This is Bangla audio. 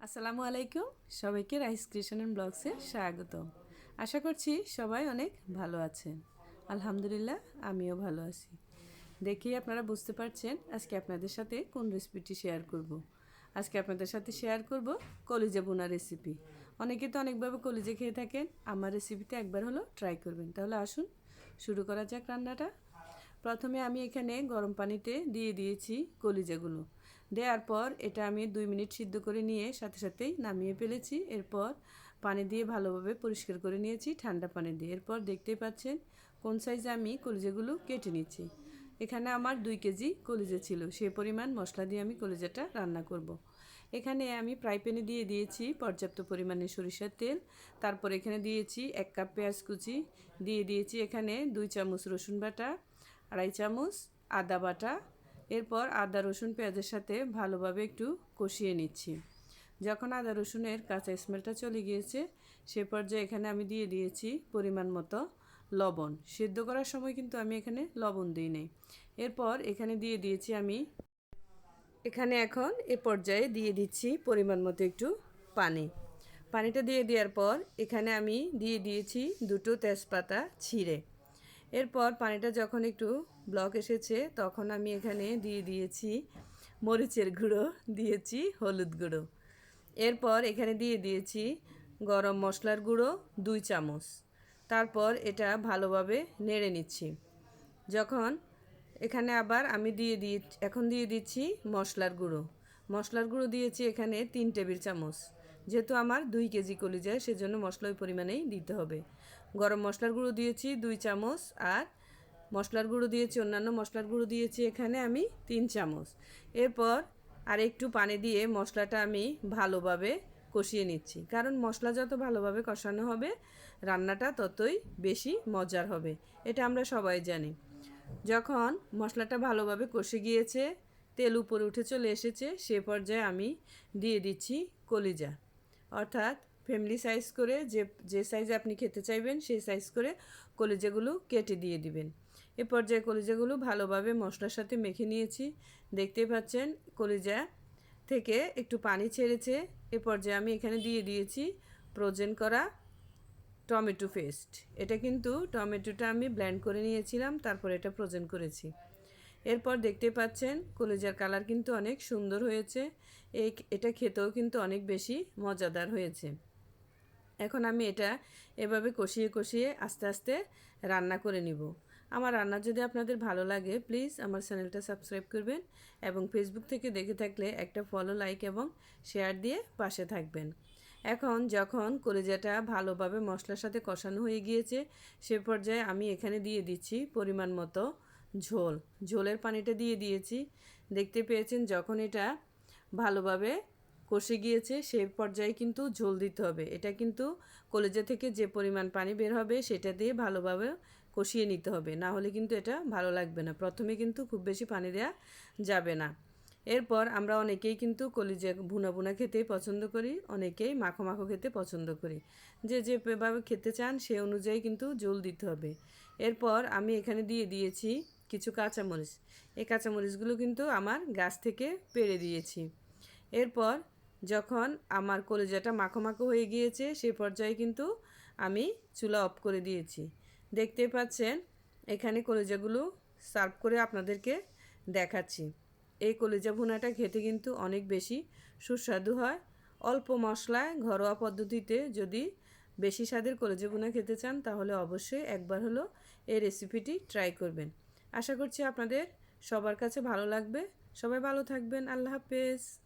আসসালামু আলাইকুম। সবাইকে রাইস অ্যান্ড ব্লগসে স্বাগত আশা করছি সবাই অনেক ভালো আছেন। আলহামদুলিল্লাহ, আমিও ভালো আছি। দেখেই আপনারা বুঝতে পারছেন আজকে আপনাদের সাথে কোন রেসিপিটি শেয়ার করব। আজকে আপনাদের সাথে শেয়ার করব কলিজা বোনা রেসিপি। অনেকে তো অনেকভাবে কলিজা খেয়ে থাকেন, আমার রেসিপিতে একবার হলো ট্রাই করবেন। তাহলে আসুন, শুরু করা যাক রান্নাটা। প্রথমে আমি এখানে গরম পানিতে দিয়ে দিয়েছি কলিজাগুলো। দেওয়ার পর এটা আমি দুই মিনিট সিদ্ধ করে নিয়ে সাথে সাথেই নামিয়ে ফেলেছি। এরপর পানি দিয়ে ভালোভাবে পরিষ্কার করে নিয়েছি ঠান্ডা পানি দিয়ে। এরপর দেখতেই পাচ্ছেন কোন সাইজে আমি কলিজাগুলো কেটে নিচ্ছি। এখানে আমার দুই কেজি কলিজা ছিল, সে পরিমাণ মশলা দিয়ে আমি কলিজাটা রান্না করব। এখানে আমি ফ্রাই প্যানে দিয়ে দিয়েছি পর্যাপ্ত পরিমাণে সরিষার তেল। তারপর এখানে দিয়েছি এক কাপ পেঁয়াজ কুচি। দিয়ে দিয়েছি এখানে দুই চামচ রসুন বাটা, আড়াই চামচ আদা বাটা এরপর আদা, রসুন, পেঁয়াজের সাথে ভালোভাবে একটু কষিয়ে নিচ্ছি। যখন আদা, রসুনের কাঁচা স্মেলটা চলে গিয়েছে, সে পর্যায়ে এখানে আমি দিয়ে দিয়েছি পরিমাণ মতো লবণ। সেদ্ধ করার সময় কিন্তু আমি এখানে লবণ দিই নেই। এরপর এখানে দিয়ে দিয়েছি আমি, এখানে এখন এ পর্যায়ে দিয়ে দিচ্ছি পরিমাণ মতো একটু পানি। পানিটা দিয়ে দেওয়ার পর এখানে আমি দিয়ে দিয়েছি দুটো তেজপাতা ছিঁড়ে। এরপর পানিটা যখন একটু ব্লক এসেছে, তখন আমি এখানে দিয়ে দিয়েছি মরিচের গুঁড়ো, দিয়েছি হলুদ গুঁড়ো। এরপর এখানে দিয়ে দিয়েছি গরম মশলার গুঁড়ো, দুই চামচ। তারপর এটা ভালোভাবে নেড়ে নিচ্ছি। যখন এখানে আবার আমি দিয়ে দিয়ে, এখন দিয়ে দিচ্ছি মশলার গুঁড়ো। মশলার গুঁড়ো দিয়েছি এখানে তিন টেবিল চামচ। যেহেতু আমার দুই কেজি কলিজায় সেজন্য মশলা ওই পরিমাণেই দিতে হবে। গরম মশলার গুঁড়ো দিয়েছি দুই চামচ আর মশলার গুঁড়ো দিয়েছি, অন্যান্য মশলার গুঁড়ো দিয়েছি এখানে আমি তিন চামচ। এরপর আর একটু পানি দিয়ে মশলাটা আমি ভালোভাবে কষিয়ে নিচ্ছি। কারণ মশলা যত ভালোভাবে কষানো হবে, রান্নাটা ততই বেশি মজার হবে। এটা আমরা সবাই জানি। যখন মশলাটা ভালোভাবে কষে গিয়েছে, তেল উপরে উঠে চলে এসেছে, সে পর্যায়ে আমি দিয়ে দিচ্ছি কলিজা। অর্থাৎ ফ্যামিলি সাইজ করে যে যে সাইজে আপনি খেতে চাইবেন, সেই সাইজ করে কলিজাগুলো কেটে দিয়ে দিবেন। এ পর্যায়ে কলিজাগুলো ভালোভাবে মশলার সাথে মেখে নিয়েছি। দেখতে পাচ্ছেন, কলিজা থেকে একটু পানি ছেড়েছে। এ পর্যায়ে আমি এখানে দিয়ে দিয়েছি প্রোজেন করা টমেটো পেস্ট এটা কিন্তু টমেটোটা আমি ব্ল্যান্ড করে নিয়েছিলাম, তারপর এটা প্রোজেন করেছি। এরপর দেখতে পাচ্ছেন কলিজার কালার কিন্তু অনেক সুন্দর হয়েছে। এই এটা খেতেও কিন্তু অনেক বেশি মজাদার হয়েছে। এখন আমি এটা এভাবে কষিয়ে কষিয়ে আস্তে আস্তে রান্না করে নিব। আমার রান্না যদি আপনাদের ভালো লাগে প্লিজ আমার চ্যানেলটা সাবস্ক্রাইব করবেন এবং ফেসবুক থেকে দেখে থাকলে একটা ফলো লাইক এবং শেয়ার দিয়ে পাশে থাকবেন। এখন যখন কলেজাটা ভালোভাবে মশলার সাথে কষানো হয়ে গিয়েছে, সে পর্যায়ে আমি এখানে দিয়ে দিচ্ছি পরিমাণ মতো ঝোল, ঝোলের পানিটা দিয়ে দিয়েছি। দেখতে পেয়েছেন যখন এটা ভালোভাবে কষে গিয়েছে সেই পর্যায়ে কিন্তু ঝোল দিতে হবে। এটা কিন্তু কলেজা থেকে যে পরিমাণ পানি বের হবে, সেটা দিয়ে ভালোভাবে কষিয়ে নিতে হবে। না হলে কিন্তু এটা ভালো লাগবে না। প্রথমে কিন্তু খুব বেশি পানি দেওয়া যাবে না। এরপর আমরা অনেকেই কিন্তু কলিজা ভুনা ভুনা খেতেই পছন্দ করি, অনেকেই মাখো মাখো খেতে পছন্দ করি। যে যেভাবে খেতে চান, সে অনুযায়ী কিন্তু জল দিতে হবে। এরপর আমি এখানে দিয়ে দিয়েছি কিছু কাঁচামরিচ। এই কাঁচামরিচগুলো কিন্তু আমার গাছ থেকে পেড়ে দিয়েছি। এরপর যখন আমার কলেজাটা মাখো মাখো হয়ে গিয়েছে সেই পর্যায়ে কিন্তু আমি চুলা অফ করে দিয়েছি। দেখতে পাচ্ছেন, এখানে কলেজাগুলো সার্ভ করে আপনাদেরকে দেখাচ্ছি। এই কলেজা ভুনাটা খেতে কিন্তু অনেক বেশি সুস্বাদু হয়। অল্প মশলায়, ঘরোয়া পদ্ধতিতে যদি বেশি স্বাদের কলেজা ভুনা খেতে চান, তাহলে অবশ্যই একবার হলো এই রেসিপিটি ট্রাই করবেন। আশা করছি আপনাদের সবার কাছে ভালো লাগবে। সবাই ভালো থাকবেন। আল্লাহ হাফেজ।